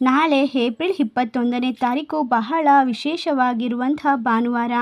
ನಾಳೆ ಏಪ್ರಿಲ್ ಇಪ್ಪತ್ತೊಂದನೇ ತಾರೀಕು ಬಹಳ ವಿಶೇಷವಾಗಿರುವಂತಹ ಭಾನುವಾರ.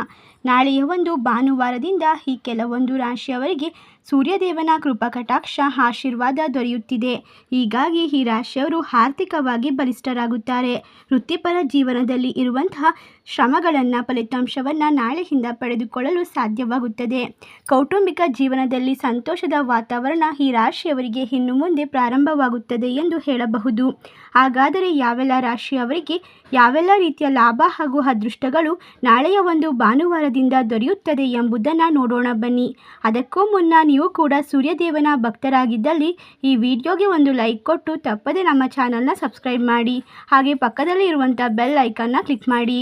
ನಾಳೆಯ ಒಂದು ಭಾನುವಾರದಿಂದ ಈ ಕೆಲವೊಂದು ರಾಶಿಯವರಿಗೆ ಸೂರ್ಯದೇವನ ಕೃಪಕಟಾಕ್ಷ ಆಶೀರ್ವಾದ ದೊರೆಯುತ್ತಿದೆ. ಹೀಗಾಗಿ ಈ ರಾಶಿಯವರು ಆರ್ಥಿಕವಾಗಿ ಬಲಿಷ್ಠರಾಗುತ್ತಾರೆ. ವೃತ್ತಿಪರ ಜೀವನದಲ್ಲಿ ಇರುವಂತಹ ಶ್ರಮಗಳನ್ನು, ಫಲಿತಾಂಶವನ್ನು ನಾಳೆಯಿಂದ ಪಡೆದುಕೊಳ್ಳಲು ಸಾಧ್ಯವಾಗುತ್ತದೆ. ಕೌಟುಂಬಿಕ ಜೀವನದಲ್ಲಿ ಸಂತೋಷದ ವಾತಾವರಣ ಈ ರಾಶಿಯವರಿಗೆ ಇನ್ನು ಮುಂದೆ ಪ್ರಾರಂಭವಾಗುತ್ತದೆ ಎಂದು ಹೇಳಬಹುದು. ಹಾಗಾದರೆ ಯಾವೆಲ್ಲ ರಾಶಿಯವರಿಗೆ ಯಾವೆಲ್ಲ ರೀತಿಯ ಲಾಭ ಹಾಗೂ ಅದೃಷ್ಟಗಳು ನಾಳೆಯ ಒಂದು ಭಾನುವಾರದಿಂದ ದೊರೆಯುತ್ತದೆ ಎಂಬುದನ್ನು ನೋಡೋಣ ಬನ್ನಿ. ಅದಕ್ಕೂ ಮುನ್ನ ನೀವು ಕೂಡ ಸೂರ್ಯದೇವನ ಭಕ್ತರಾಗಿದ್ದಲ್ಲಿ ಈ ವಿಡಿಯೋಗೆ ಒಂದು ಲೈಕ್ ಕೊಟ್ಟು ತಪ್ಪದೆ ನಮ್ಮ ಚಾನಲ್ನ ಸಬ್ಸ್ಕ್ರೈಬ್ ಮಾಡಿ ಹಾಗೆ ಪಕ್ಕದಲ್ಲಿ ಇರುವಂಥ ಬೆಲ್ ಐಕನ್ನ ಕ್ಲಿಕ್ ಮಾಡಿ.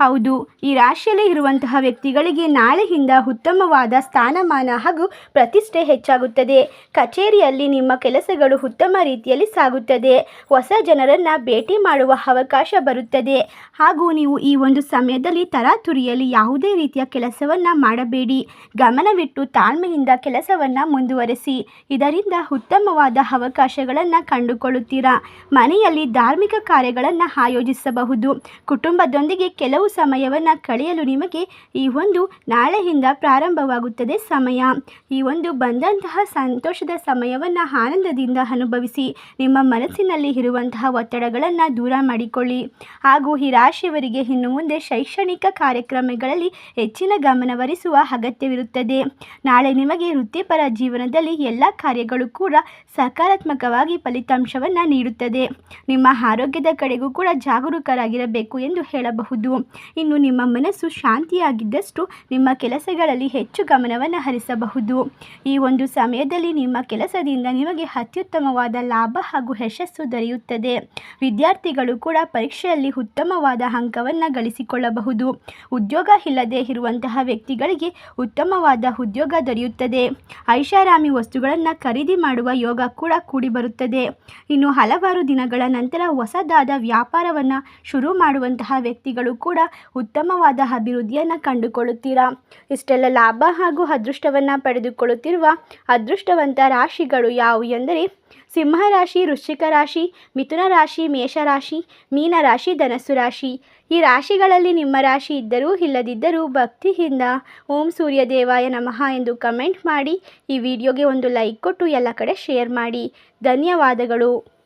ಹೌದು, ಈ ರಾಶಿಯಲ್ಲಿ ಇರುವಂತಹ ವ್ಯಕ್ತಿಗಳಿಗೆ ನಾಳೆಯಿಂದ ಉತ್ತಮವಾದ ಸ್ಥಾನಮಾನ ಹಾಗೂ ಪ್ರತಿಷ್ಠೆ ಹೆಚ್ಚಾಗುತ್ತದೆ. ಕಚೇರಿಯಲ್ಲಿ ನಿಮ್ಮ ಕೆಲಸಗಳು ಉತ್ತಮ ರೀತಿಯಲ್ಲಿ ಸಾಗುತ್ತದೆ. ಹೊಸ ಜನರನ್ನು ಭೇಟಿ ಮಾಡುವ ಅವಕಾಶ ಬರುತ್ತದೆ. ಹಾಗೂ ನೀವು ಈ ಒಂದು ಸಮಯದಲ್ಲಿ ತರಾತುರಿಯಲ್ಲಿ ಯಾವುದೇ ರೀತಿಯ ಕೆಲಸವನ್ನು ಮಾಡಬೇಡಿ. ಗಮನವಿಟ್ಟು ತಾಳ್ಮೆಯಿಂದ ಕೆಲಸವನ್ನು ಮುಂದುವರೆಸಿ. ಇದರಿಂದ ಉತ್ತಮವಾದ ಅವಕಾಶಗಳನ್ನು ಕಂಡುಕೊಳ್ಳುತ್ತೀರಾ? ಮನೆಯಲ್ಲಿ ಧಾರ್ಮಿಕ ಕಾರ್ಯಗಳನ್ನು ಆಯೋಜಿಸಬಹುದು. ಕುಟುಂಬದೊಂದಿಗೆ ಕೆಲವು ಸಮಯವನ್ನು ಕಳೆಯಲು ನಿಮಗೆ ಈ ಒಂದು ನಾಳೆಯಿಂದ ಪ್ರಾರಂಭವಾಗುತ್ತದೆ ಸಮಯ. ಈ ಒಂದು ಬಂದಂತಹ ಸಂತೋಷದ ಸಮಯವನ್ನು ಆನಂದದಿಂದ ಅನುಭವಿಸಿ ನಿಮ್ಮ ಮನಸ್ಸಿನಲ್ಲಿ ಇರುವಂತಹ ಒತ್ತಡಗಳನ್ನು ದೂರ ಮಾಡಿಕೊಳ್ಳಿ. ಹಾಗೂ ಈ ರಾಶಿಯವರಿಗೆ ಇನ್ನು ಮುಂದೆ ಶೈಕ್ಷಣಿಕ ಕಾರ್ಯಕ್ರಮಗಳಲ್ಲಿ ಹೆಚ್ಚಿನ ಗಮನವರಿಸುವ ಅಗತ್ಯವಿರುತ್ತದೆ. ನಾಳೆ ನಿಮಗೆ ವೃತ್ತಿಪರ ಜೀವನದಲ್ಲಿ ಎಲ್ಲ ಕಾರ್ಯಗಳು ಕೂಡ ಸಕಾರಾತ್ಮಕವಾಗಿ ಫಲಿತಾಂಶವನ್ನು ನೀಡುತ್ತದೆ. ನಿಮ್ಮ ಆರೋಗ್ಯದ ಕಡೆಗೂ ಕೂಡ ಜಾಗರೂಕರಾಗಿರಬೇಕು ಎಂದು ಹೇಳಬಹುದು. ಇನ್ನು ನಿಮ್ಮ ಮನಸ್ಸು ಶಾಂತಿಯಾಗಿದ್ದಷ್ಟು ನಿಮ್ಮ ಕೆಲಸಗಳಲ್ಲಿ ಹೆಚ್ಚು ಗಮನವನ್ನು ಹರಿಸಬಹುದು. ಈ ಒಂದು ಸಮಯದಲ್ಲಿ ನಿಮ್ಮ ಕೆಲಸದಿಂದ ನಿಮಗೆ ಅತ್ಯುತ್ತಮವಾದ ಲಾಭ ಹಾಗೂ ಯಶಸ್ಸು ದೊರೆಯುತ್ತದೆ. ವಿದ್ಯಾರ್ಥಿಗಳು ಕೂಡ ಪರೀಕ್ಷೆಯಲ್ಲಿ ಉತ್ತಮವಾದ ಅಂಕವನ್ನು ಗಳಿಸಿಕೊಳ್ಳಬಹುದು. ಉದ್ಯೋಗ ಇಲ್ಲದೆ ಇರುವಂತಹ ವ್ಯಕ್ತಿಗಳಿಗೆ ಉತ್ತಮವಾದ ಉದ್ಯೋಗ ದೊರೆಯುತ್ತದೆ. ಐಷಾರಾಮಿ ವಸ್ತುಗಳನ್ನು ಖರೀದಿ ಮಾಡುವ ಯೋಗ ಕೂಡ ಕೂಡಿ ಬರುತ್ತದೆ. ಇನ್ನು ಹಲವಾರು ದಿನಗಳ ನಂತರ ಹೊಸದಾದ ವ್ಯಾಪಾರವನ್ನು ಶುರು ಮಾಡುವಂತಹ ವ್ಯಕ್ತಿಗಳು ಕೂಡ ಉತ್ತಮವಾದ ಅಭಿವೃದ್ಧಿಯನ್ನು ಕಂಡುಕೊಳ್ಳುತ್ತೀರಾ? ಇಷ್ಟೆಲ್ಲ ಲಾಭ ಹಾಗೂ ಅದೃಷ್ಟವನ್ನು ಪಡೆದುಕೊಳ್ಳುತ್ತಿರುವ ಅದೃಷ್ಟವಂತ ರಾಶಿಗಳು ಯಾವುವು ಎಂದರೆ ಸಿಂಹ ರಾಶಿ, ವೃಶ್ಚಿಕ ರಾಶಿ, ಮಿಥುನ ರಾಶಿ ಮೇಷರಾಶಿ ಮೀನರಾಶಿ ಧನಸ್ಸು ರಾಶಿ. ಈ ರಾಶಿಗಳಲ್ಲಿ ನಿಮ್ಮ ರಾಶಿ ಇದ್ದರೂ ಇಲ್ಲದಿದ್ದರೂ ಭಕ್ತಿಯಿಂದ ಓಂ ಸೂರ್ಯ ದೇವಾಯ ನಮಃ ಎಂದು ಕಮೆಂಟ್ ಮಾಡಿ ಈ ವಿಡಿಯೋಗೆ ಒಂದು ಲೈಕ್ ಕೊಟ್ಟು ಎಲ್ಲ ಕಡೆ ಶೇರ್ ಮಾಡಿ. ಧನ್ಯವಾದಗಳು.